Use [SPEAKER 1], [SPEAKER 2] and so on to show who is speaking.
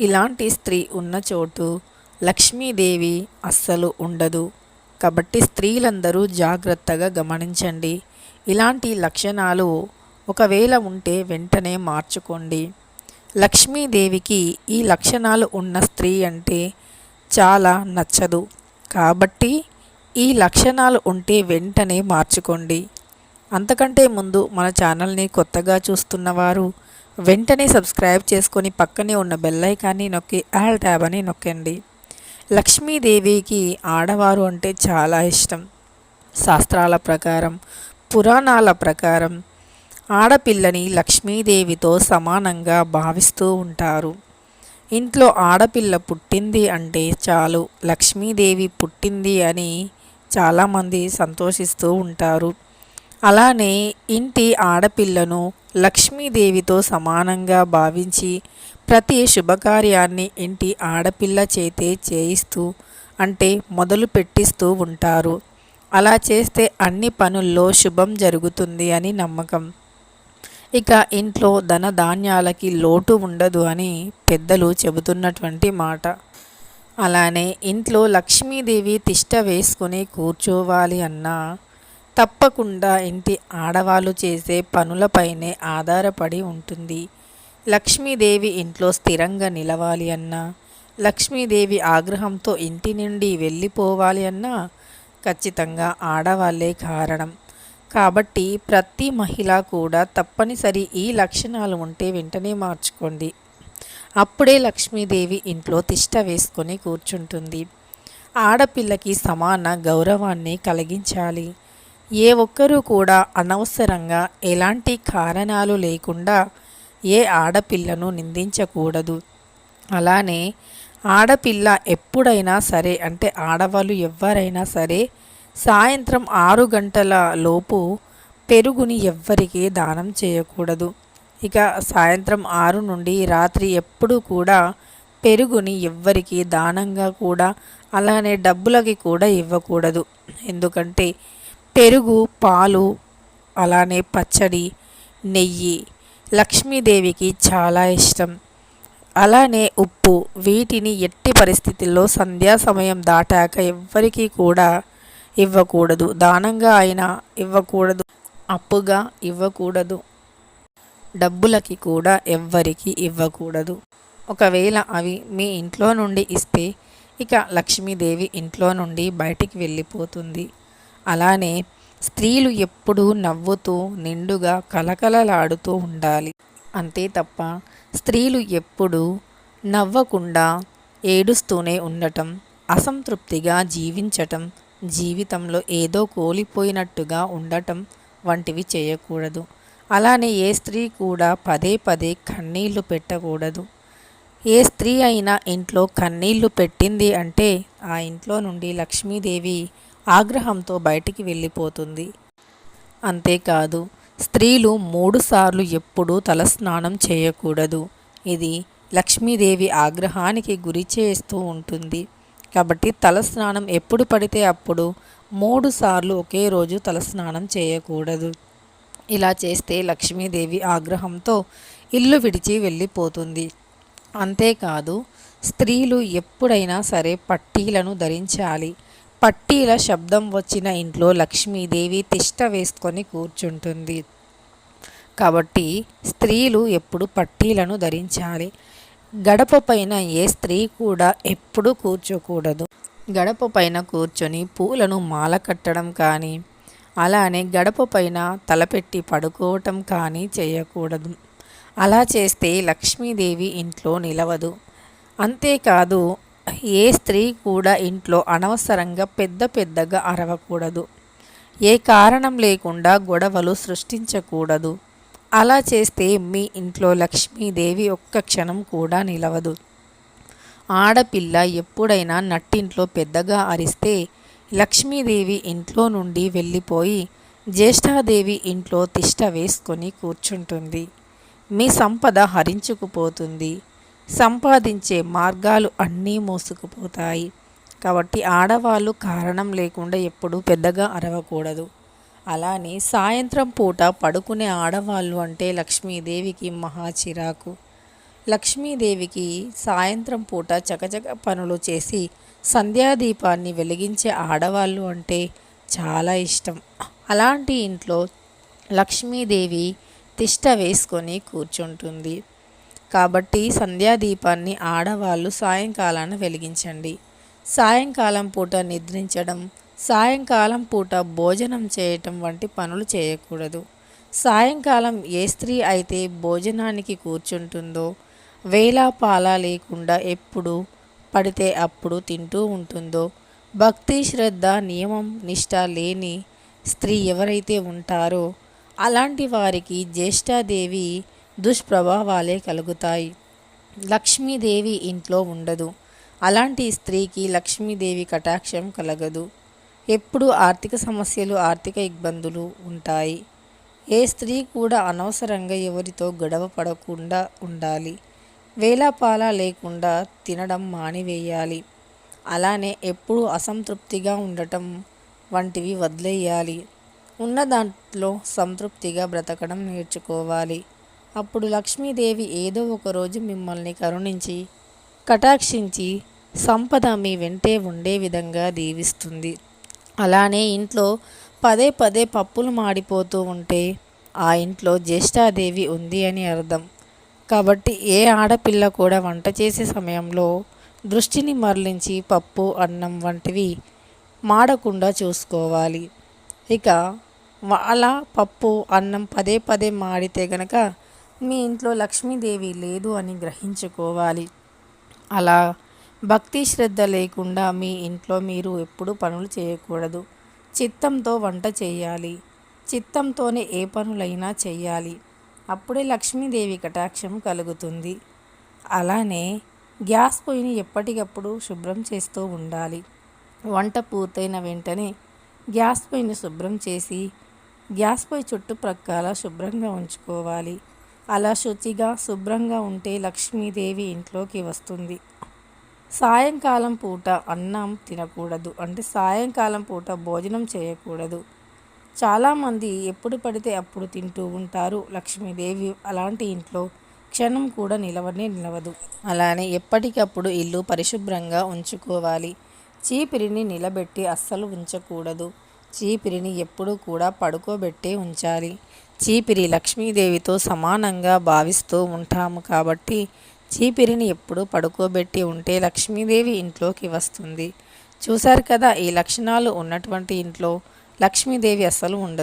[SPEAKER 1] ఇలాంటి స్త్రీ ఉన్న చోటు లక్ష్మీదేవి అస్సలు ఉండదు. కాబట్టి స్త్రీలందరూ జాగ్రత్తగా గమనించండి. ఇలాంటి లక్షణాలు ఒకవేళ ఉంటే వెంటనే మార్చుకోండి. లక్ష్మీదేవికి ఈ లక్షణాలు ఉన్న స్త్రీ అంటే చాలా నచ్చదు. కాబట్టి ఈ లక్షణాలు ఉంటే వెంటనే మార్చుకోండి. అంతకంటే ముందు మన ఛానల్ని కొత్తగా చూస్తున్నవారు వెంటనే సబ్స్క్రైబ్ చేసుకొని పక్కనే ఉన్న బెల్లైకాన్ని నొక్కి ఆల్ ట్యాబ్ అని నొక్కండి. లక్ష్మీదేవికి ఆడవారు అంటే చాలా ఇష్టం. శాస్త్రాల ప్రకారం పురాణాల ప్రకారం ఆడపిల్లని లక్ష్మీదేవితో సమానంగా భావిస్తూ ఉంటారు. ఇంట్లో ఆడపిల్ల పుట్టింది అంటే చాలు లక్ష్మీదేవి పుట్టింది అని చాలామంది సంతోషిస్తూ ఉంటారు. అలానే ఇంటి ఆడపిల్లను లక్ష్మీదేవితో సమానంగా భావించి ప్రతి శుభకార్యాన్ని ఇంటి ఆడపిల్ల చేతే చేయిస్తూ అంటే మొదలు పెట్టిస్తూ ఉంటారు. అలా చేస్తే అన్ని పనుల్లో శుభం జరుగుతుంది అని నమ్మకం. ఇక ఇంట్లో ధన ధాన్యాలకి లోటు ఉండదు అని పెద్దలు చెబుతున్నటువంటి మాట. అలానే ఇంట్లో లక్ష్మీదేవి తిష్ట వేసుకుని కూర్చోవాలి అన్నా తప్పకుండా ఇంటి ఆడవాళ్ళు చేసే పనులపైనే ఆధారపడి ఉంటుంది. లక్ష్మీదేవి ఇంట్లో స్థిరంగా నిలవాలి అన్నా లక్ష్మీదేవి ఆగ్రహంతో ఇంటి నుండి వెళ్ళిపోవాలి అన్నా ఖచ్చితంగా ఆడవాళ్ళే కారణం. కాబట్టి ప్రతి మహిళ కూడా తప్పనిసరి ఈ లక్షణాలు ఉంటే వెంటనే మార్చుకోండి. అప్పుడే లక్ష్మీదేవి ఇంట్లో తిష్ట వేసుకొని కూర్చుంటుంది. ఆడపిల్లకి సమాన గౌరవాన్ని కలిగించాలి. ఏ ఒక్కరూ కూడా అనవసరంగా ఎలాంటి కారణాలు లేకుండా ఏ ఆడపిల్లను నిందించకూడదు. అలానే ఆడపిల్ల ఎప్పుడైనా సరే అంటే ఆడవాళ్ళు ఎవరైనా సరే సాయంత్రం ఆరు గంటల లోపు పెరుగుని ఎవ్వరికీ దానం చేయకూడదు. ఇక సాయంత్రం ఆరు నుండి రాత్రి ఎప్పుడు కూడా పెరుగుని ఎవ్వరికి దానంగా కూడా అలానే డబ్బులకి కూడా ఇవ్వకూడదు. ఎందుకంటే పెరుగు పాలు అలానే పచ్చడి నెయ్యి లక్ష్మీదేవికి చాలా ఇష్టం. అలానే ఉప్పు వీటిని ఎట్టి పరిస్థితుల్లో సంధ్యా సమయం దాటాక ఎవ్వరికీ కూడా ఇవ్వకూడదు. దానంగా అయినా ఇవ్వకూడదు. అప్పుగా ఇవ్వకూడదు. డబ్బులకి కూడా ఎవ్వరికి ఇవ్వకూడదు. ఒకవేళ అవి మీ ఇంట్లో నుండి ఇస్తే ఇక లక్ష్మీదేవి ఇంట్లో నుండి బయటికి వెళ్ళిపోతుంది. అలానే స్త్రీలు ఎప్పుడూ నవ్వుతూ నిండుగా కలకలలాడుతూ ఉండాలి. అంతే తప్ప స్త్రీలు ఎప్పుడూ నవ్వకుండా ఏడుస్తూనే ఉండటం అసంతృప్తిగా జీవించటం జీవితంలో ఏదో కోల్పోయినట్టుగా ఉండటం వంటివి చేయకూడదు. అలానే ఏ స్త్రీ కూడా పదే పదే కన్నీళ్ళు పెట్టకూడదు. ఏ స్త్రీ అయినా ఇంట్లో కన్నీళ్ళు పెట్టింది అంటే ఆ ఇంట్లో నుండి లక్ష్మీదేవి ఆగ్రహంతో బయటికి వెళ్ళిపోతుంది. అంతేకాదు స్త్రీలు మూడుసార్లు ఎప్పుడూ తలస్నానం చేయకూడదు. ఇది లక్ష్మీదేవి ఆగ్రహానికి గురి చేస్తూ ఉంటుంది. కాబట్టి తలస్నానం ఎప్పుడు పడితే అప్పుడు మూడు సార్లు ఒకే రోజు తలస్నానం చేయకూడదు. ఇలా చేస్తే లక్ష్మీదేవి ఆగ్రహంతో ఇల్లు విడిచి వెళ్ళిపోతుంది. అంతేకాదు స్త్రీలు ఎప్పుడైనా సరే పట్టీలను ధరించాలి. పట్టీల శబ్దం వచ్చిన ఇంట్లో లక్ష్మీదేవి తిష్ట వేసుకొని కూర్చుంటుంది. కాబట్టి స్త్రీలు ఎప్పుడు పట్టీలను ధరించాలి? గడప పైన ఏ స్త్రీ కూడా ఎప్పుడూ కూర్చోకూడదు. గడప పైన కూర్చొని పూలను మాల కట్టడం కానీ అలానే గడప పైన తలపెట్టి పడుకోవటం కానీ చేయకూడదు. అలా చేస్తే లక్ష్మీదేవి ఇంట్లో నిలవదు. అంతేకాదు ఏ స్త్రీ కూడా ఇంట్లో అనవసరంగా పెద్ద పెద్దగా అరవకూడదు. ఏ కారణం లేకుండా గొడవలు సృష్టించకూడదు. అలా చేస్తే మీ ఇంట్లో లక్ష్మీదేవి ఒక్క క్షణం కూడా నిలవదు. ఆడపిల్ల ఎప్పుడైనా నట్టింట్లో పెద్దగా అరిస్తే లక్ష్మీదేవి ఇంట్లో నుండి వెళ్ళిపోయి జ్యేష్ఠాదేవి ఇంట్లో తిష్ట వేసుకొని కూర్చుంటుంది. మీ సంపద హరించుకుపోతుంది. సంపాదించే మార్గాలు అన్నీ మోసుకుపోతాయి. కాబట్టి ఆడవాళ్ళు కారణం లేకుండా ఎప్పుడూ పెద్దగా అరవకూడదు. అలానే సాయంత్రం పూట పడుకునే ఆడవాళ్ళు అంటే లక్ష్మీదేవికి మహా చిరాకు. లక్ష్మీదేవికి సాయంత్రం పూట చకచక పనులు చేసి సంధ్యాదీపాన్ని వెలిగించే ఆడవాళ్ళు అంటే చాలా ఇష్టం. అలాంటి ఇంట్లో లక్ష్మీదేవి తిష్ట వేసుకొని కూర్చుంటుంది. కాబట్టి సంధ్యాదీపాన్ని ఆడవాళ్ళు సాయంకాలాన వెలిగించండి. సాయంకాలం పూట నిద్రించడం సాయంకాలం పూట భోజనం చేయటం వంటి పనులు చేయకూడదు. సాయంకాలం ఏ స్త్రీ అయితే భోజనానికి కూర్చుంటుందో వేలా పాలా లేకుండా ఎప్పుడు పడితే అప్పుడు తింటూ ఉంటుందో భక్తి శ్రద్ధ నియమం నిష్ట లేని స్త్రీ ఎవరైతే ఉంటారో అలాంటి వారికి జ్యేష్ఠాదేవి దుష్ప్రభావాలే కలుగుతాయి. లక్ష్మీదేవి ఇంట్లో ఉండదు. అలాంటి స్త్రీకి లక్ష్మీదేవి కటాక్షం కలగదు. ఎప్పుడు ఆర్థిక సమస్యలు ఆర్థిక ఇబ్బందులు ఉంటాయి. ఏ స్త్రీ కూడా అనవసరంగా ఎవరితో గొడవ పడకుండా ఉండాలి. వేలపాల లేకుండా తినడం మానివేయాలి. అలానే ఎప్పుడూ అసంతృప్తిగా ఉండటం వంటివి వదిలేయాలి. ఉన్న దాంట్లో సంతృప్తిగా బ్రతకడం నేర్చుకోవాలి. అప్పుడు లక్ష్మీదేవి ఏదో ఒక రోజు మిమ్మల్ని కరుణించి కటాక్షించి సంపద మీ వెంటే ఉండే విధంగా దీవిస్తుంది. అలానే ఇంట్లో పదే పదే పప్పులు మాడిపోతూ ఉంటే ఆ ఇంట్లో జ్యేష్ఠాదేవి ఉంది అని అర్థం. కాబట్టి ఏ ఆడపిల్ల కూడా వంట చేసే సమయంలో దృష్టిని మరలించి పప్పు అన్నం వంటివి మాడకుండా చూసుకోవాలి. ఇక అలా పప్పు అన్నం పదే పదే మాడితే గనక మీ ఇంట్లో లక్ష్మీదేవి లేదు అని గ్రహించుకోవాలి. అలా భక్తి శ్రద్ధ లేకుండా మీ ఇంట్లో మీరు ఎప్పుడు పనులు చేయకూడదు. చిత్తంతో వంట చేయాలి. చిత్తంతోనే ఏ పనులైనా చేయాలి. అప్పుడే లక్ష్మీదేవి కటాక్షం కలుగుతుంది. అలానే గ్యాస్ పొయ్యిని ఎప్పటికప్పుడు శుభ్రం చేస్తూ ఉండాలి. వంట పూర్తయిన వెంటనే గ్యాస్ పొయ్యిని శుభ్రం చేసి గ్యాస్ పొయ్యి చుట్టుప్రక్కల శుభ్రంగా ఉంచుకోవాలి. అలా శుచిగా శుభ్రంగా ఉంటే లక్ష్మీదేవి ఇంట్లోకి వస్తుంది. సాయంకాలం పూట అన్నం తినకూడదు. అంటే సాయంకాలం పూట భోజనం చేయకూడదు. చాలామంది ఎప్పుడు పడితే అప్పుడు తింటూ ఉంటారు. లక్ష్మీదేవి అలాంటి ఇంట్లో క్షణం కూడా నిలవనే నిలవదు. అలానే ఎప్పటికప్పుడు ఇల్లు పరిశుభ్రంగా ఉంచుకోవాలి. చీపిరిని నిలబెట్టి అస్సలు ఉంచకూడదు. చీపిరిని ఎప్పుడూ కూడా పడుకోబెట్టే ఉంచాలి. చీపిరి లక్ష్మీదేవితో సమానంగా భావిస్తూ ఉంటాము కాబట్టి చీపిరిని ఎప్పుడూ పడుకోబెట్టి ఉంటే లక్ష్మీదేవి ఇంట్లోకి వస్తుంది. చూశారు కదా ఈ లక్షణాలు ఉన్నటువంటి ఇంట్లో లక్ష్మీదేవి అస్సలు ఉండదు.